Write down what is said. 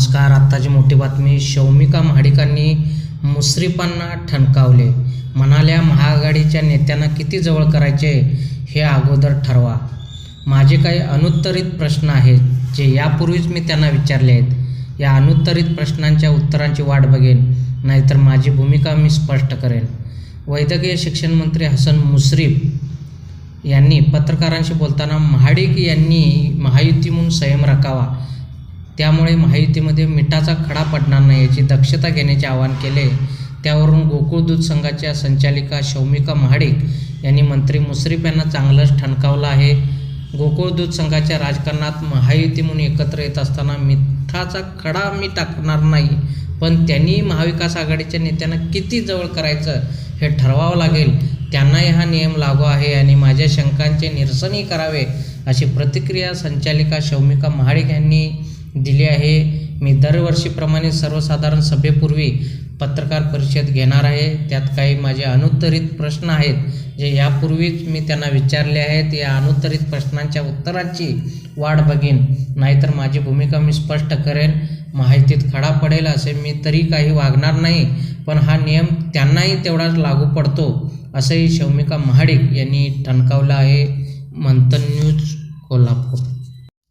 नमस्कार. आत्ताची मोठी बातमी शौमिका महाडिकांनी मुश्रीफांना ठणकावले. म्हणाल्या महाआघाडीच्या नेत्यांना किती जवळ करायचे हे अगोदर ठरवा. माझे काही अनुत्तरित प्रश्न आहेत जे यापूर्वीच मी त्यांना विचारले आहेत. या अनुत्तरित प्रश्नांच्या उत्तरांची वाट बघेन नाहीतर माझी भूमिका मी स्पष्ट करेन. वैद्यकीय शिक्षण मंत्री हसन मुश्रीफ यांनी पत्रकारांशी बोलताना महाडिक यांनी महायुती म्हणून संयम राखावा त्यामुळे महायुतीमध्ये मिठाचा खडा पडणार नाही याची दक्षता घेण्याचे आवाहन केले. त्यावरून गोकुळ दूध संघाच्या संचालिका शौमिका महाडिक यांनी मंत्री मुश्रीफ यांना चांगलंच ठणकावलं आहे. गोकुळ दूध संघाच्या राजकारणात महायुती म्हणून एकत्र येत असताना मिठाचा खडा मी टाकणार नाही पण त्यांनी महाविकास आघाडीच्या नेत्यांना किती जवळ करायचं हे ठरवावं लागेल त्यांनाही हा नियम लागू आहे आणि माझ्या शंकांचे निरसनही करावे अशी प्रतिक्रिया संचालिका शौमिका महाडिक यांनी दिली आहे. मी दरवर्षीप्रमाणे सर्वसाधारण सभेपूर्वी पत्रकार परिषद घेणार आहे. त्यात काही माझे अनुत्तरित प्रश्न आहेत जे यापूर्वीच मी त्यांना विचारले आहेत. या अनुत्तरित प्रश्नांच्या उत्तराची वाट बघीन. नाहीतर माझी भूमिका मी स्पष्ट करेन. माहितीत खडा पडेल असे मी तरी काही वागणार नाही पण हा नियम त्यांनाही तेवढाच लागू पडतो असंही शौमिका महाडिक यांनी ठणकावलं आहे. मंथन न्यूज कोल्हापूर.